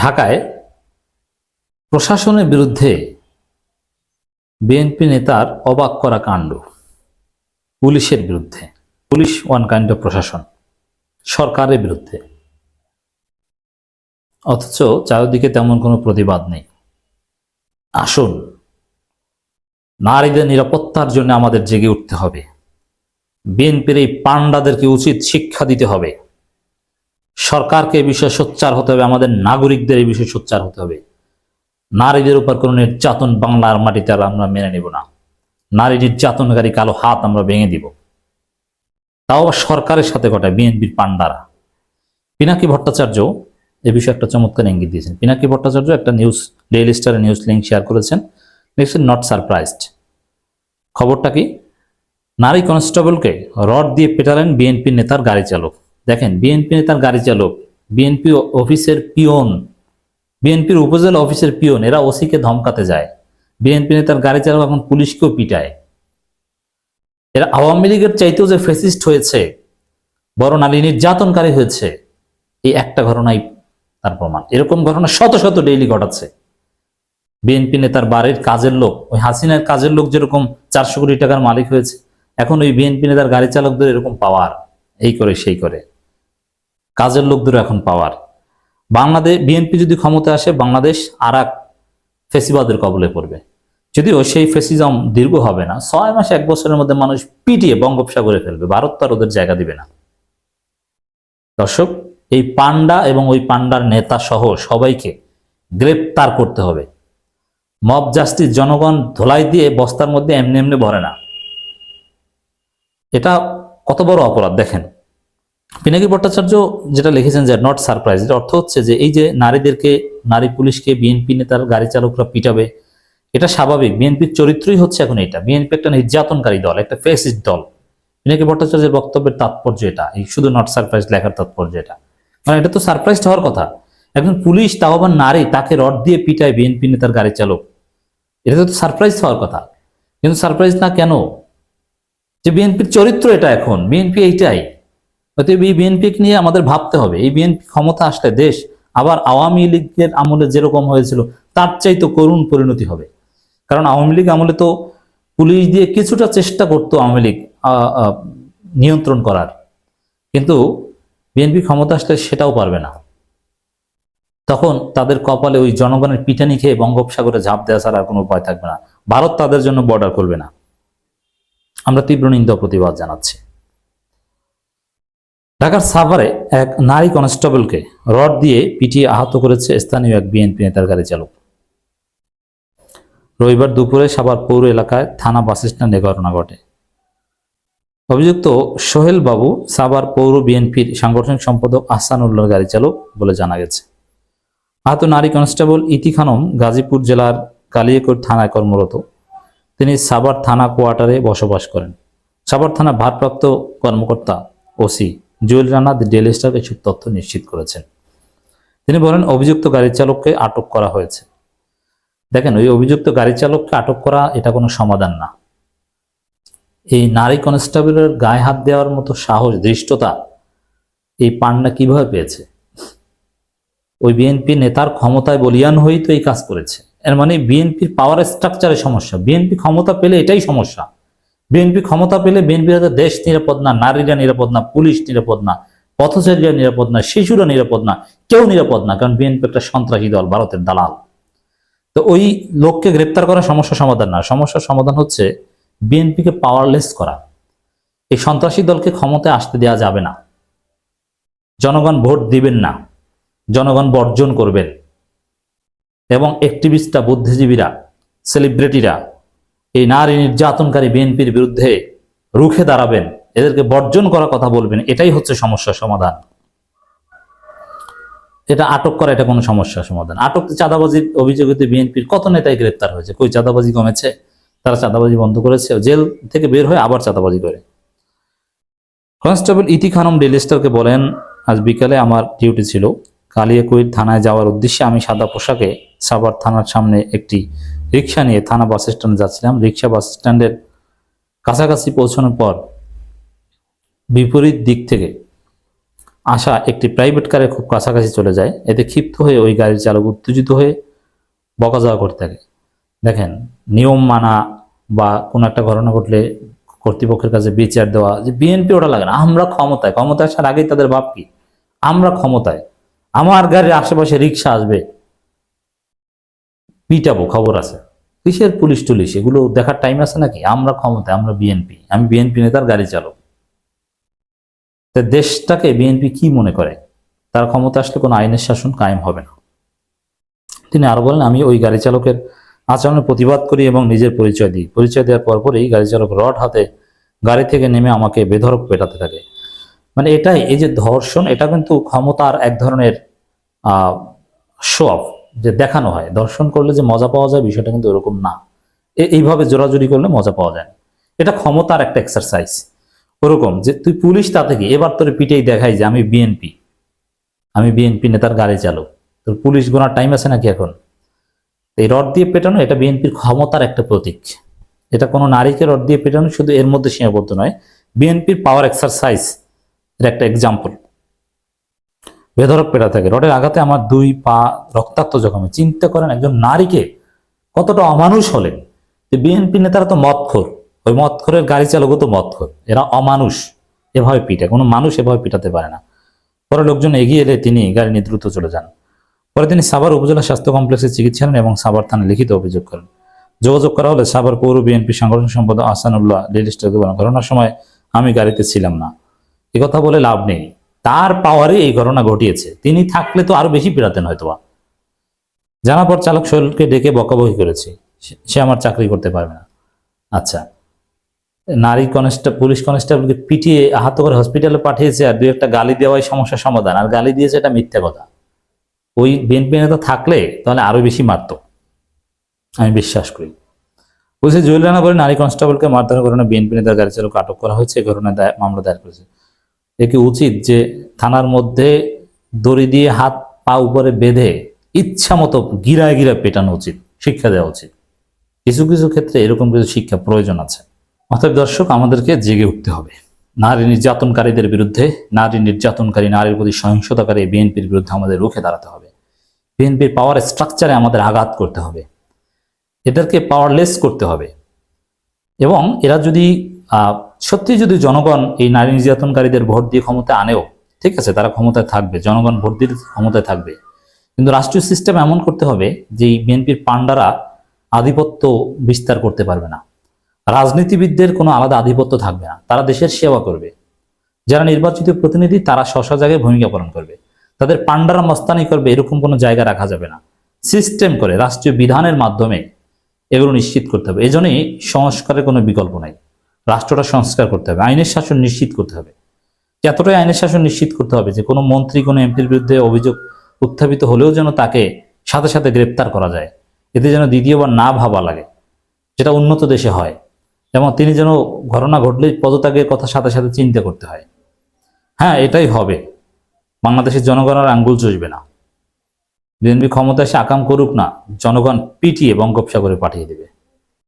ঢাকায় প্রশাসনের বিরুদ্ধে বিএনপি নেতার অবাক করা কাণ্ড, পুলিশের বিরুদ্ধে, পুলিশ ওয়ান কাইন্ড প্রশাসন, সরকারের বিরুদ্ধে। অথচ চারিদিকে তেমন কোনো প্রতিবাদ নেই। আসুন, নারীদের নিরাপত্তার জন্য আমাদের জেগে উঠতে হবে। বিএনপির এই পান্ডাদেরকে উচিত শিক্ষা দিতে হবে। সরকারকে এই বিষয়ে সোচ্চার হতে হবে, আমাদের নাগরিকদের এই বিষয়ে সোচ্চার হতে হবে। নারীদের উপর কোনো নির্যাতন বাংলার মাটিতে আর আমরা মেনে নেব না। নারী নির্যাতনকারী কালো হাত আমরা ভেঙে দিব। তাও আবার সরকারের সাথে ঘটায়, বিএনপির পান্ডারা পিনাকি ভট্টাচার্য এ বিষয়ে একটা চমৎকার ইঙ্গিত দিয়েছেন। পিনাকি ভট্টাচার্য একটা নিউজ, ডেইলি স্টারের নিউজ লিঙ্ক শেয়ার করেছেন। লিখছেন নট সারপ্রাইজড খবরটা কি? নারী কনস্টেবলকে রড দিয়ে পেটালেন বিএনপির নেতার গাড়ি চালক। দেখেন বিএনপি নেতার গাড়ি চালক বিএনপি অফিসের পিয়ন বিএনপির উপজেলা অফিসের পিয়ন, এরা ওসিকে ধমকাতে যায়। বিএনপি নেতার গাড়ি চালক এখন পুলিশকেও পিটায়। এরা আওয়ামী লীগের চাইতেও যে ফেসিস্ট হয়েছে, বড় নারী নির্যাতনকারী হয়েছে, এই একটা ঘটনাই তার প্রমাণ। এরকম ঘটনা শত শত ডেইলি ঘটাচ্ছে। বিএনপি নেতার বাড়ির কাজের লোক, ওই হাসিনার কাজের লোক যেরকম চারশো কোটি টাকার মালিক হয়েছে, এখন ওই বিএনপি নেতার গাড়ি চালকদের এরকম পাওয়ার এই করে, সেই করে। কাজের লোকদের এখন পাওয়ার বাংলাদেশ বিএনপি যদি ক্ষমতা আসে, বাংলাদেশ আর এক ফেসিবাদের কবলে পড়বে। যদিও সেই ফেসিজম দীর্ঘ হবে না, ছয় মাস, এক বছরের মধ্যে মানুষ পিটিয়ে বঙ্গোপসাগরে ফেলবে, ভারত তো আর ওদের জায়গা দিবে না। দর্শক, এই পান্ডা এবং ওই পান্ডার নেতা সহ সবাইকে গ্রেপ্তার করতে হবে। মব জাস্টিস জনগণ ধোলাই দিয়ে বস্তার মধ্যে এমনি এমনি ভরে না। এটা কত বড় অপরাধ, দেখেন। পিনাকি ভট্টাচার্য যেটা লিখেছেন যে নট সারপ্রাইজ এর অর্থ হচ্ছে যে, এই যে নারীদেরকে, নারী পুলিশকে বিএনপি নেতার গাড়ি চালকরা পিটাবে, এটা স্বাভাবিক। বিএনপির চরিত্রই হচ্ছে এখন এটা। বিএনপি একটা নির্যাতনকারী দল, একটা ফেসিস্ট দল। পিনাকি ভট্টাচার্যের বক্তব্যের তাৎপর্য এটা। এই শুধু নট সারপ্রাইজ লেখার তাৎপর্য এটা। মানে এটা তো সারপ্রাইজ হওয়ার কথা। একজন পুলিশ তাও আবার নারী তাকে রড দিয়ে পিটায় বিএনপি নেতার গাড়ি চালক। এটা তো সারপ্রাইজ হওয়ার কথা। কিন্তু সারপ্রাইজ না কেন? যে বিএনপির চরিত্র এটা এখন। বিএনপি এইটাই। অতএব এই বিএনপি নিয়ে আমাদের ভাবতে হবে। এই বিএনপি ক্ষমতা আসলে দেশ আবার আওয়ামী লীগের আমলে যেরকম হয়েছিল, তার চাইতে করুণ পরিণতি হবে। কারণ আওয়ামী লীগ আমলে তো পুলিশ দিয়ে কিছুটা চেষ্টা করতো আওয়ামী লীগ নিয়ন্ত্রণ করার। কিন্তু বিএনপি ক্ষমতা আসলে সেটাও পারবে না। তখন তাদের কপালে ওই জনগণের পিটানি খেয়ে বঙ্গোপসাগরে ঝাঁপ দেওয়া ছাড়া আর কোনো উপায় থাকবে না। ভারত তাদের জন্য বর্ডার করবে না। আমরা তীব্র নিন্দা প্রতিবাদ জানাচ্ছি। ঢাকার সাভারে এক নারী কনস্টেবলকে রড দিয়ে পিটিয়ে আহত করেছে স্থানীয় এক বিএনপি নেতার গাড়ি চালক। রবিবার দুপুরে সাভার পৌর এলাকায় থানা বাস স্ট্যান্ডে ঘটনা ঘটে। অভিযুক্ত সোহেল বাবু সাভার পৌর বিএনপির সাংগঠনিক সম্পাদক আহসানুল্লাহ গাড়ি চালক বলে জানা গেছে। আহত নারী কনস্টেবল ইতি খানম গাজীপুর জেলার কালিয়াকৈর থানায় কর্মরত। তিনি সাভার থানা কোয়ার্টারে বসবাস করেন। সাভার থানা ভারপ্রাপ্ত কর্মকর্তা OC. Jewel Rana the Daily Star এসব তথ্য নিশ্চিত করেছেন। তিনি বলেন, অভিযুক্ত গাড়ি চালককে আটক করা হয়েছে। দেখেন, ওই অভিযুক্ত গাড়ি চালককে আটক করা, এটা কোনো সমাধান না। এই নারী কনস্টেবলের গায়ে হাত দেওয়ার মতো সাহস, ধৃষ্টতা, এই পান্না কীভাবে পেয়েছে? ওই বিএনপি নেতার ক্ষমতায় বলিয়ান হয়েই তো এই কাজ করেছে। এর মানে বিএনপির পাওয়ার স্ট্রাকচারের সমস্যা। বিএনপি ক্ষমতা পেলে এটাই সমস্যা। বিএনপি ক্ষমতা পেলে বিএনপি দেশ নিরাপদ না, নারীরা নিরাপদ না, পুলিশ নিরাপদ না, পথচারীরা নিরাপদ না, শিশুরা নিরাপদ না, কেউ নিরাপদ না, কারণ বিএনপি একটা সন্ত্রাসী দল, ভারতের দালাল। তো ওই লোককে গ্রেপ্তার করা সমস্যা সমাধান না, সমস্যার সমাধান হচ্ছে বিএনপিকে পাওয়ারলেস করা। এই সন্ত্রাসী দলকে ক্ষমতায় আসতে দেওয়া যাবে না। জনগণ ভোট দিবেন না, জনগণ বর্জন করবেন। এবং অ্যাক্টিভিস্টরা বুদ্ধিজীবীরা সেলিব্রিটিরা এই নারী নির্যাতনকারী বিএনপির বিরুদ্ধে রুখে দাঁড়াবেন, এদেরকে বর্জন করার কথা বলবেন, এটাই হচ্ছে সমস্যার সমাধান। এটা আটক করা, এটা কোনো সমস্যার সমাধান। আটক চাঁদাবাজির অভিযোগে বিএনপির কত নেতাই গ্রেপ্তার হয়েছে? কই চাঁদাবাজি কমেছে? তারা চাঁদাবাজি বন্ধ করেছে, জেল থেকে বের হয়ে আবার চাঁদাবাজি করে। কনস্টেবল ইতি খানম ডেলিস্টারকে বলেন, আজ বিকালে আমার ডিউটি ছিল। কালিয়াকুইর থানায় যাওয়ার উদ্দেশ্যে আমি সাদা পোশাকে সাভার থানার সামনে একটি রিক্সা নিয়ে থানা বাস স্ট্যান্ডে যাচ্ছিলাম। রিক্সা বাস স্ট্যান্ডের কাছাকাছি পৌঁছানোর পর বিপরীত দিক থেকে আসা একটি প্রাইভেট কারে খুব কাছাকাছি চলে যায়। এতে ক্ষিপ্ত হয়ে ওই গাড়ির চালক উত্তেজিত হয়ে বকাঝকা করতে থাকে। দেখেন, নিয়ম মানা বা কোনো একটা ঘটনা ঘটলে কর্তৃপক্ষের কাছে বিচার দেওয়া, যে বিএনপি ওটা লাগে না। আমরা ক্ষমতায় ক্ষমতা আসার আগেই তাদের ভাব কি? আমরা ক্ষমতায়, আমার গাড়ির আশেপাশে রিক্সা আসবে পিটাবো, খবর আছে। কিসের পুলিশ টুলিশ? এগুলো দেখার টাইম আছে নাকি? আমরা ক্ষমতায়, আমরা বিএনপি আমি বিএনপি নেতার গাড়ি চালক। তা দেশটাকে বিএনপি কি মনে করে? তার ক্ষমতা আসলে কোনো আইনের শাসন কায়েম হবে না। তিনি আরও বলেন, আমি ওই গাড়ি চালকের আচরণের প্রতিবাদ করি এবং নিজের পরিচয় দিই। পরিচয় দেওয়ার পর পরই গাড়ি চালক রড হাতে গাড়ি থেকে নেমে আমাকে বেধরক পেটাতে থাকে। মানে এটাই, এই যে ধর্ষণ, এটা কিন্তু ক্ষমতার এক ধরনের শো অফ যে দেখানো হয়, দর্শন করলে যে মজা পাওয়া যায় বিষয়টা কিন্তু এরকম না। এইভাবে জোরাজুরি করলে মজা পাওয়া যায় এটা ক্ষমতার একটা এক্সারসাইজ ওরকম যে তুই পুলিশ তা থেকে এবার তোর পিটেই দেখাই যে আমি বিএনপি আমি বিএনপি নেতার গাড়ি চালক। তোর পুলিশ গোনার টাইম আছে নাকি এখন? এই রড দিয়ে পেটানো এটা বিএনপির ক্ষমতার একটা প্রতীক। এটা কোনো নারীকে রড দিয়ে পেটানো শুধু এর মধ্যে সীমাবদ্ধ নয় বিএনপির পাওয়ার এক্সারসাইজ এর একটা এক্সাম্পল বেধরক পেটা থাকে। রডের আঘাতে আমার দুই পা রক্তাক্ত জখমে চিন্তা করেন একজন নারীকে কতটা অমানুষ হলেন? যে বিএনপি নেতারা তো মদখোর। ওই মদখোরের গাড়ি চালকও তো মদখোর। এরা অমানুষ। এভাবে পিটে কোনো মানুষ এভাবে পিটাতে পারে না। পরে লোকজন এগিয়ে এলে তিনি গাড়ি নিয়ে দ্রুত চলে যান। পরে তিনি সাভার উপজেলা স্বাস্থ্য কমপ্লেক্সে চিকিৎসা নেন এবং সাভার থানায় লিখিত অভিযোগ করেন। যোগাযোগ করা হলে সাভার পৌর বিএনপি সাংগঠনিক সম্পাদক আসানুল্লাহ রেজিস্টারকে বলেন, ঘটনার সময় আমি গাড়িতে ছিলাম না। কথা বলে লাভ নেই। তার পাওয়ারে এই ঘটনা ঘটিয়েছে। তিনি থাকলে তো আরও বেশি পেরাতেন হয়তোবা। জানার পর চালক সোহেলকে ডেকে বকাবকি করেছে। সে- আমার চাকরি করতে পারবে না। আচ্ছা। নারী কনস্টেবল পুলিশ কনস্টেবলকে পিটিয়ে আহত করে হসপিটালে পাঠিয়েছে আর দুই একটা গালি দেওয়াই সমস্যার সমাধান। আর গালি দিয়েছে এটা মিথ্যা কথা। ওই বিএনপি নেতা থাকলে তাহলে আরও বেশি মারতো। আমি বিশ্বাস করি। বলছে, জুয়েল রানা বলে নারী কনস্টেবলকে মারধরের কারণে বিএনপি নেতার গাড়ি চালক আটক করা হয়েছে। ঘটনায় মামলা দায়ের করেছে। একে উচিত যে থানার মধ্যে দড়ি দিয়ে হাত পা উপরে বেঁধে ইচ্ছা মতো গিরায় গিরায় পেটানো উচিত, শিক্ষা দেওয়া উচিত। কিছু কিছু ক্ষেত্রে এরকম কিছু শিক্ষা প্রয়োজন আছে। অতএব দর্শক, আমাদেরকে জেগে উঠতে হবে। নারী নির্যাতনকারীদের বিরুদ্ধে, নারী নির্যাতনকারী নারীর প্রতি সহিংসতাকারী বিএনপির বিরুদ্ধে আমাদের রুখে দাঁড়াতে হবে। বিএনপির পাওয়ার স্ট্রাকচারে আমাদের আঘাত করতে হবে। এদেরকে পাওয়ারলেস করতে হবে। এবং এরা যদি সত্যি যদি জনগণ এই নারী নির্যাতনকারীদের ভোট দিয়ে ক্ষমতায় আনেও, ঠিক আছে, তারা ক্ষমতায় থাকবে, জনগণ ভোট দিয়ে ক্ষমতায় থাকবে। কিন্তু রাষ্ট্রীয় সিস্টেম এমন করতে হবে যে বিএনপির পান্ডারা আধিপত্য বিস্তার করতে পারবে না। রাজনীতিবিদদের কোনো আলাদা আধিপত্য থাকবে না। তারা দেশের সেবা করবে। যারা নির্বাচিত প্রতিনিধি, তারা স্ব জায়গায় ভূমিকা পালন করবে। তাদের পান্ডারা মস্তানি করবে, এরকম কোনো জায়গা রাখা যাবে না। সিস্টেম করে, রাষ্ট্রীয় বিধানের মাধ্যমে এগুলো নিশ্চিত করতে হবে। এই জন্যই সংস্কারের কোনো বিকল্প নাই। রাষ্ট্রটা সংস্কার করতে হবে, আইনের শাসন নিশ্চিত করতে হবে। এতটাই আইনের শাসন নিশ্চিত করতে হবে, যে কোনো মন্ত্রী, কোনো এমপির বিরুদ্ধে অভিযোগ উত্থাপিত হলেও যেন তাকে সাথে সাথে গ্রেপ্তার করা যায়। এতে যেন দ্বিতীয়বার না ভাবা লাগে, যেটা উন্নত দেশে হয়। যেমন তিনি যেন ঘটনা ঘটলেই পদত্যাগের কথা সাথে সাথে চিন্তা করতে হয়। হ্যাঁ এটাই হবে। বাংলাদেশের জনগণের আঙ্গুল চষবে না। বিএনপি ক্ষমতা এসে আকাম করুক না, জনগণ পিটিয়ে বঙ্গোপসাগরে পাঠিয়ে দেবে।